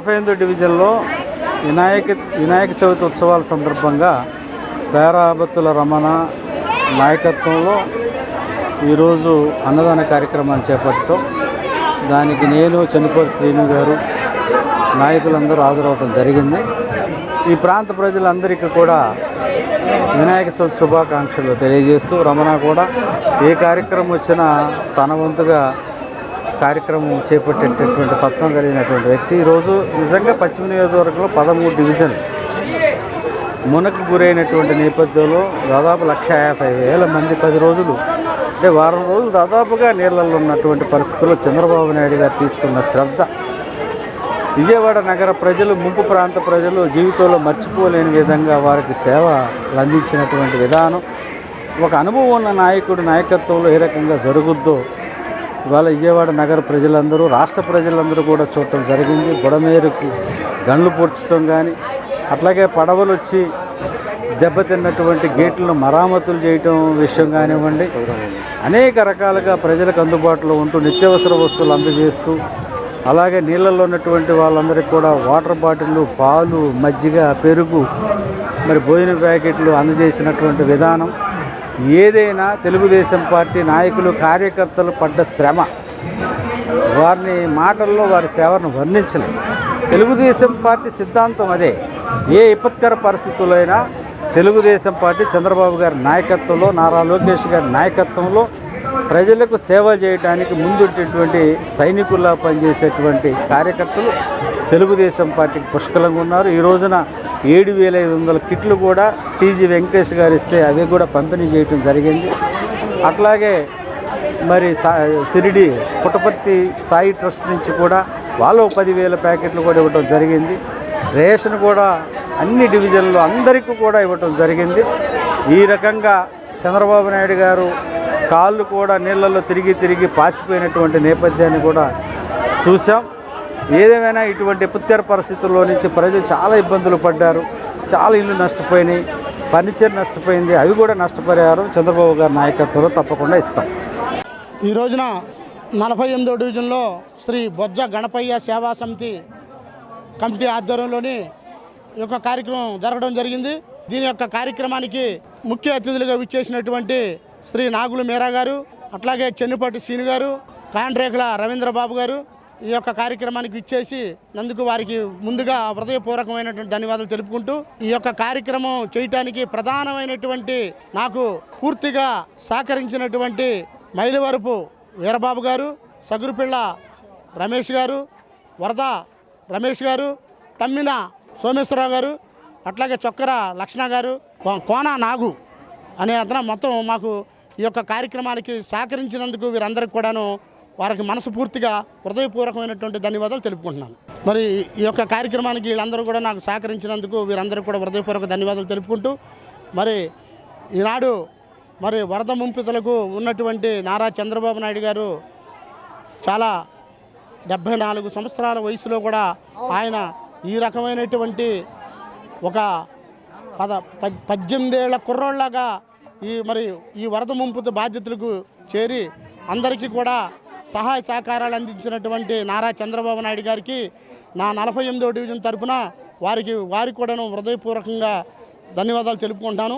నలభై డివిజన్లో వినాయక వినాయక చవితి ఉత్సవాల సందర్భంగా పేరాబత్తుల రమణ నాయకత్వంలో ఈరోజు అన్నదాన కార్యక్రమాన్ని చేపట్టడం. దానికి నేను చనిపోయి శ్రీను గారు నాయకులందరూ హాజరవడం జరిగింది. ఈ ప్రాంత ప్రజలందరికీ కూడా వినాయక చవితి శుభాకాంక్షలు తెలియజేస్తూ రమణ కూడా ఏ కార్యక్రమం వచ్చినా తన వంతుగా కార్యక్రమం చేపట్టేటటువంటి తత్వం కలిగినటువంటి వ్యక్తి. ఈరోజు నిజంగా పశ్చిమ నియోజకవర్గంలో పదమూడు డివిజన్ మునకు గురైనటువంటి నేపథ్యంలో దాదాపు లక్ష యాభై వేల మంది పది రోజులు అంటే వారం రోజులు దాదాపుగా నీళ్ళల్లో ఉన్నటువంటి పరిస్థితుల్లో చంద్రబాబు నాయుడు గారు తీసుకున్న శ్రద్ధ. విజయవాడ నగర ప్రజలు ముంపు ప్రాంత ప్రజలు జీవితంలో మర్చిపోలేని విధంగా వారికి సేవ అందించినటువంటి విధానం. ఒక అనుభవం ఉన్న నాయకుడి నాయకత్వంలో ఏ రకంగా జరుగుద్దో ఇవాళ విజయవాడ నగర ప్రజలందరూ రాష్ట్ర ప్రజలందరూ కూడా చూడటం జరిగింది. బుడమేరుకు గన్లు పూడ్చడం కానీ అట్లాగే పడవలు వచ్చి దెబ్బతిన్నటువంటి గేట్లను మరామతులు చేయటం విషయం కానివ్వండి అనేక రకాలుగా ప్రజలకు అందుబాటులో ఉంటూ నిత్యావసర వస్తువులు అందజేస్తూ అలాగే నీళ్ళల్లో ఉన్నటువంటి వాళ్ళందరికీ కూడా వాటర్ బాటిళ్ళు పాలు మజ్జిగ పెరుగు మరి భోజన ప్యాకెట్లు అందజేసినటువంటి విధానం. ఏదైనా తెలుగుదేశం పార్టీ నాయకులు కార్యకర్తలు పడ్డ శ్రమ వారిని మాటల్లో వారి సేవను వర్ణించలేదు. తెలుగుదేశం పార్టీ సిద్ధాంతం అదే. ఏ విపత్కర పరిస్థితుల్లో అయినా తెలుగుదేశం పార్టీ చంద్రబాబు గారి నాయకత్వంలో నారా లోకేష్ గారి నాయకత్వంలో ప్రజలకు సేవ చేయడానికి ముందుండేటువంటి సైనికుల్లా పనిచేసేటువంటి కార్యకర్తలు తెలుగుదేశం పార్టీకి పుష్కలంగా ఉన్నారు. ఈ రోజున ఏడు వేల ఐదు వందల కిట్లు కూడా టీజీ వెంకటేష్ గారు ఇస్తే అవి కూడా పంపిణీ చేయటం జరిగింది. అట్లాగే మరి సా సిరిడి పుట్టపర్తి సాయి ట్రస్ట్ నుంచి కూడా వాళ్ళు పదివేల ప్యాకెట్లు కూడా ఇవ్వటం జరిగింది. రేషన్ కూడా అన్ని డివిజన్లు అందరికీ కూడా ఇవ్వటం జరిగింది. ఈ రకంగా చంద్రబాబు నాయుడు గారు కాళ్ళు కూడా నీళ్ళల్లో తిరిగి తిరిగి పాసిపోయినటువంటి నేపథ్యాన్ని కూడా చూసాం ఏదేమైనా ఇటువంటి పుత్తేర పరిస్థితుల్లో నుంచి ప్రజలు చాలా ఇబ్బందులు పడ్డారు. చాలా ఇల్లు నష్టపోయినాయి. ఫర్నిచర్ నష్టపోయింది. అవి కూడా నష్టపరిహారం చంద్రబాబు గారి నాయకత్వంలో తప్పకుండా ఇస్తాం. ఈ రోజున నలభై ఎనిమిదో డివిజన్లో శ్రీ బొజ్జ గణపయ్య సేవా సమితి కమిటీ ఆధ్వర్యంలోని యొక్క కార్యక్రమం జరగడం జరిగింది. దీని యొక్క కార్యక్రమానికి ముఖ్య అతిథులుగా విచ్చేసినటువంటి శ్రీ నాగులు మీరా గారు అట్లాగే చెన్నిపాటి శ్రీని గారు కాండ్రేకుల రవీంద్రబాబు గారు ఈ యొక్క కార్యక్రమానికి ఇచ్చేసి నందుకు వారికి ముందుగా హృదయపూర్వకమైనటువంటి ధన్యవాదాలు తెలుపుకుంటూ ఈ యొక్క కార్యక్రమం చేయటానికి ప్రధానమైనటువంటి నాకు పూర్తిగా సహకరించినటువంటి మైలవరపు వీరబాబు గారు సగురుపిళ్ళ రమేష్ గారు వరద రమేష్ గారు తమ్మిన సోమేశ్వరరావు గారు అట్లాగే చొక్కర లక్ష్ణ గారు కో- కోన నాగు అనే అతను మొత్తం మాకు ఈ యొక్క కార్యక్రమానికి సహకరించినందుకు వీరందరికీ కూడాను వారికి మనస్ఫూర్తిగా హృదయపూర్వకమైనటువంటి ధన్యవాదాలు తెలుపుకుంటున్నాను. మరి ఈ యొక్క కార్యక్రమానికి వీళ్ళందరూ కూడా నాకు సహకరించినందుకు వీరందరూ కూడా హృదయపూర్వక ధన్యవాదాలు తెలుపుకుంటూ మరి ఈనాడు మరి వరద ముంపితులకు ఉన్నటువంటి నారా చంద్రబాబు నాయుడు గారు చాలా డెబ్భై నాలుగు సంవత్సరాల వయసులో కూడా ఆయన ఈ రకమైనటువంటి ఒక పద పద్- పద్దెనిమిదేళ్ళ కుర్రోళ్ళాగా ఈ మరి ఈ వరద ముంపుత బాధ్యతలకు చేరి అందరికీ కూడా సహాయ సహకారాలు అందించినటువంటి నారా చంద్రబాబు నాయుడు గారికి నా నలభై ఎనిమిదో డివిజన్ తరపున వారికి వారికి కూడాను హృదయపూర్వకంగా ధన్యవాదాలు తెలుపుకుంటాను.